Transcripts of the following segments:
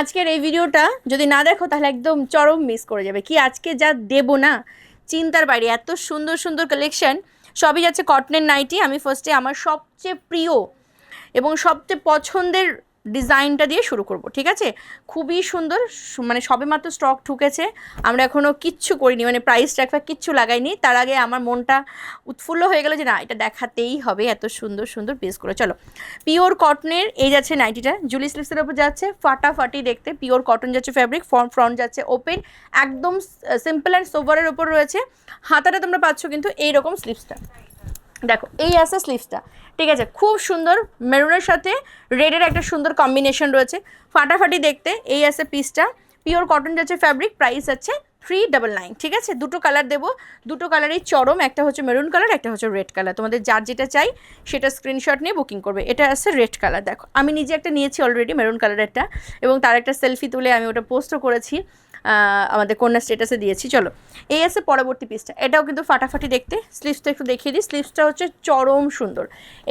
আজকের এই ভিডিওটা যদি না দেখো, তাহলে একদম চরম মিস করে যাবে। কি আজকে যা দেবো না? চিন্তার বাইরে। এত সুন্দর সুন্দর কালেকশন সবই যাচ্ছে কটনের নাইটি আমি ফার্স্টে আমার সবচেয়ে প্রিয় এবং সবচেয়ে পছন্দের ডিজাইনটা দিয়ে শুরু করব, ঠিক আছে? খুবই সুন্দর মানে সবে মাত্র স্টক ঢুকেছে। আমরা এখনও কিচ্ছু করিনি মানে প্রাইস ট্র্যাক কিচ্ছু লাগাইনি। তার আগে আমার মনটা উৎফুল্ল হয়ে গেল যে, না, এটা দেখাতেই হবে এত সুন্দর সুন্দর পিস করে চলো পিওর কটনের এই যাচ্ছে নাইটিটা জুলি স্লিপসের ওপর যাচ্ছে, ফাটাফাটি দেখতে পিওর কটন যাচ্ছে ফ্যাব্রিক ফ্রন্ট ফ্রন্ট যাচ্ছে ওপেন একদম সিম্পল অ্যান্ড সোভারের ওপর রয়েছে। হাতাটা তোমরা পাচ্ছ কিন্তু এইরকম স্লিপসটা দেখো, এই আছে স্লিভসটা ঠিক আছে, খুব সুন্দর মেরুনের সাথে রেডের একটা সুন্দর কম্বিনেশন রয়েছে। ফাটাফাটি দেখতে এই আছে পিসটা পিওর কটন যাচ্ছে ফ্যাব্রিক প্রাইস আছে থ্রি ডাবল নাইন ঠিক আছে? দুটো কালার দেবো। দুটো কালারই চরম, একটা হচ্ছে মেরুন কালার একটা হচ্ছে রেড কালার তোমাদের যার যেটা চাই, সেটা স্ক্রিনশট নিয়ে বুকিং করবে। এটা আছে রেড কালার দেখো। আমি নিজে একটা নিয়েছি অলরেডি মেরুন কালারেরটা এবং তার একটা সেলফি তুলে আমি ওটা পোস্টও করেছি। আমাদের কন্যা স্টেটাসে দিয়েছি। চলো, এই আছে পরবর্তী পিসটা এটাও কিন্তু ফাটাফাটি দেখতে। স্লিভসটা একটু দেখিয়ে দিই। স্লিভসটা হচ্ছে চরম সুন্দর।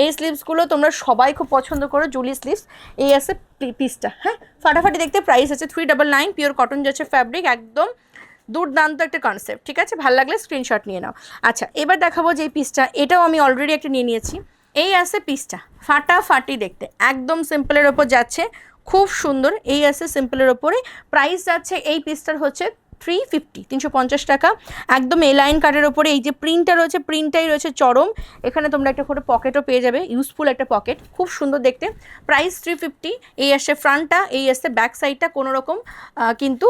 এই স্লিভসগুলো তোমরা সবাই খুব পছন্দ করো জুলি স্লিভস এই আছে পিসটা হ্যাঁ? ফাটাফাটি দেখতে প্রাইস আছে three double nine pure cotton যাচ্ছে ফ্যাব্রিক একদম দুর্দান্ত একটা কনসেপ্ট ঠিক আছে? ভালো লাগলে স্ক্রিনশট নিয়ে নাও। আচ্ছা এবার দেখাবো যে পিসটা এটাও আমি অলরেডি একটা নিয়ে নিয়েছি। এই আছে পিসটা ফাটাফাটি দেখতে। একদম সিম্পলের ওপর যাচ্ছে। খুব সুন্দর এই আছে সিম্পলের ওপরে। প্রাইস যাচ্ছে এই পিসটার হচ্ছে থ্রি ফিফটি তিনশো পঞ্চাশ টাকা। একদম এ লাইন কার্ডের ওপরে এই যে প্রিন্টটা রয়েছে প্রিন্টটাই রয়েছে চরম। এখানে তোমরা একটা করে পকেটও পেয়ে যাবে ইউজফুল একটা পকেট খুব সুন্দর দেখতে। প্রাইস থ্রি ফিফটি এই আসছে ফ্রন্টটা এই আসছে ব্যাক সাইডটা কোনো রকম কিন্তু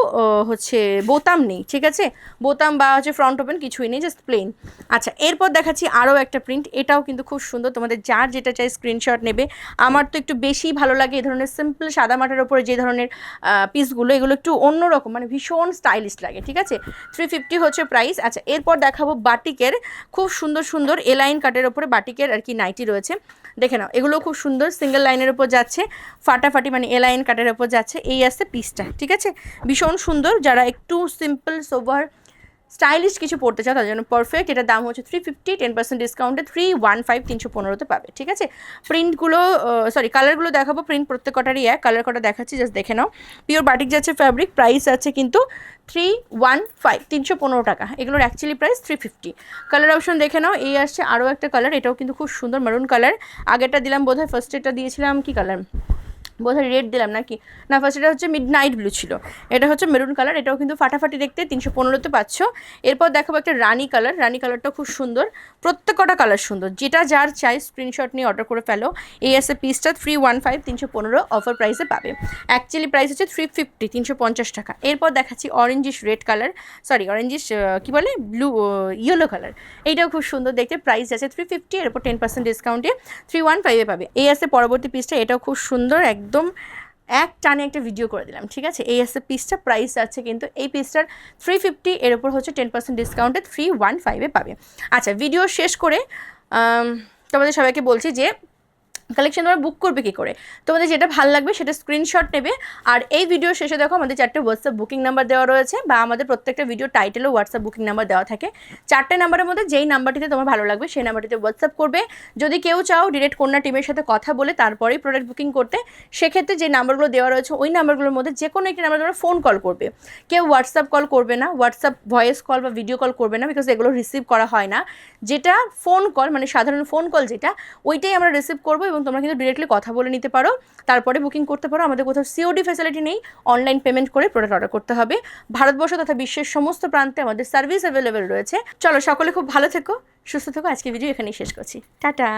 হচ্ছে বোতাম নেই, ঠিক আছে? বোতাম বা হচ্ছে ফ্রন্ট ওপেন কিছুই নেই জাস্ট প্লেন আচ্ছা এরপর দেখাচ্ছি আরও একটা প্রিন্ট এটাও কিন্তু খুব সুন্দর, তোমাদের যার যেটা চাই স্ক্রিনশট নেবে। আমার তো একটু বেশি ভালো লাগে এই ধরনের সিম্পল সাদা মাটার ওপরে যে ধরনের পিসগুলো এগুলো একটু অন্যরকম মানে ভীষণ স্টাইলিশ লাগে, ঠিক আছে? থ্রি হচ্ছে প্রাইস আচ্ছা এরপর দেখাবো বাটিকের খুব সুন্দর সুন্দর এ লাইন কাটের ওপরে বাটিকের আর কি নাইটি রয়েছে। দেখে নাও এগুলো খুব সুন্দর সিঙ্গেল লাইনের ওপর যাচ্ছে, ফাটাফাটি মানে এ লাইন কাটের ওপর যাচ্ছে, এই আসছে পিসটা ঠিক আছে? ভীষণ সুন্দর, যারা একটু সিম্পল সোভার স্টাইলিশ কিছু পড়তে চাও, তার জন্য পারফেক্ট এটার দাম হচ্ছে থ্রি ফিফটি টেন পার্সেন্ট ডিসকাউন্টে থ্রি ওয়ান ফাইভ তিনশো পনেরোতে পাবে, ঠিক আছে? প্রিন্টগুলো সরি কালারগুলো দেখাবো প্রিন্ট প্রত্যেক কটারই এক কালার কটা দেখাচ্ছি জাস্ট দেখে নাও। পিওর বাটিক যাচ্ছে ফ্যাব্রিক প্রাইস আছে কিন্তু থ্রি ওয়ান ফাইভ তিনশো পনেরো টাকা, এগুলোর actually price three fifty colour option দেখে নাও, এই আসছে আরও একটা কালার এটাও কিন্তু খুব সুন্দর মারুন কালার আগেরটা দিলাম বোধহয় ফার্স্ট এটা দিয়েছিলাম, কি কালার বোধহয় রেড দিলাম নাকি? না ফার্স্ট এটা হচ্ছে মিড নাইট ব্লু ছিল। এটা হচ্ছে মেরুন কালার এটাও কিন্তু ফাটাফাটি দেখতে তিনশো পনেরোতে পাচ্ছ। এরপর দেখাবো একটা রানি কালার রানি কালারটা খুব সুন্দর। প্রত্যেকটা কালার সুন্দর, যেটা যার চাই স্ক্রিনশট নিয়ে অর্ডার করে ফেলো। এই আছে পিসটা থ্রি ওয়ান ফাইভ তিনশো পনেরো অফার প্রাইসে পাবে। অ্যাকচুয়ালি প্রাইস হচ্ছে থ্রি ফিফটি তিনশো পঞ্চাশ টাকা। এরপর দেখাচ্ছি orangish red colour sorry orangish কী বলে? ব্লু ইয়েলো কালার এইটাও খুব সুন্দর দেখতে প্রাইস আছে থ্রি ফিফটি এর উপর টেন পার্সেন্ট ডিসকাউন্টে থ্রি ওয়ান ফাইভে পাবে। এই আছে পরবর্তী পিসটা এটাও খুব সুন্দর, একদম এক টানে একটা ভিডিও করে দিলাম, ঠিক আছে? এই আছে পিসটা প্রাইস আছে কিন্তু এই পিসটার থ্রি ফিফটি এর ওপর হচ্ছে টেন পার্সেন্ট ডিসকাউন্টে থ্রি ওয়ান ফাইভে পাবে। আচ্ছা ভিডিও শেষ করে তোমাদের সবাইকে বলছি যে কালেকশন তোমরা বুক করবে কী করে? তোমাদের যেটা ভালো লাগবে সেটা স্ক্রিনশট নেবে। আর এই ভিডিও শেষে দেখো আমাদের চারটে হোয়াটসঅ্যাপ বুকিং নাম্বার দেওয়া রয়েছে বা আমাদের প্রত্যেকটা ভিডিও টাইটেলও হোয়াটসঅ্যাপ বুকিং নাম্বার দেওয়া থাকে। চারটে নাম্বারের মধ্যে যেই নাম্বারটিতে তোমার ভালো লাগবে সেই নাম্বারটিতে হোয়াটসঅ্যাপ করবে। যদি কেউ চাও ডিরেক্ট কন্যা টিমের সাথে কথা বলে তারপরেই প্রোডাক্ট বুকিং করতে, সেক্ষেত্রে যে নাম্বারগুলো দেওয়া রয়েছে ওই নাম্বারগুলোর মধ্যে যে কোনো একটি নাম্বার তোমরা ফোন কল করবে। কেউ হোয়াটসঅ্যাপ কল করবে না হোয়াটসঅ্যাপ ভয়েস কল বা ভিডিও কল করবে না বিকজ এগুলো রিসিভ করা হয় না। যেটা ফোন কল মানে সাধারণ ফোন কল যেটা, ওইটাই আমরা রিসিভ করব এবং তোমরা কিন্তু ডিরেক্টলি কথা বলে নিতে পারো। তারপরে বুকিং করতে পারো। আমাদের কোথাও সিওডি ফ্যাসিলিটি নেই। অনলাইন পেমেন্ট করে প্রোডাক্ট অর্ডার করতে হবে। ভারতবর্ষ তথা বিশ্বের সমস্ত প্রান্তে আমাদের সার্ভিস অ্যাভেলেবেল রয়েছে। চলো সকলে খুব ভালো থেকো, সুস্থ থেকো। আজকে ভিডিও এখানেই শেষ করছি। টাটা!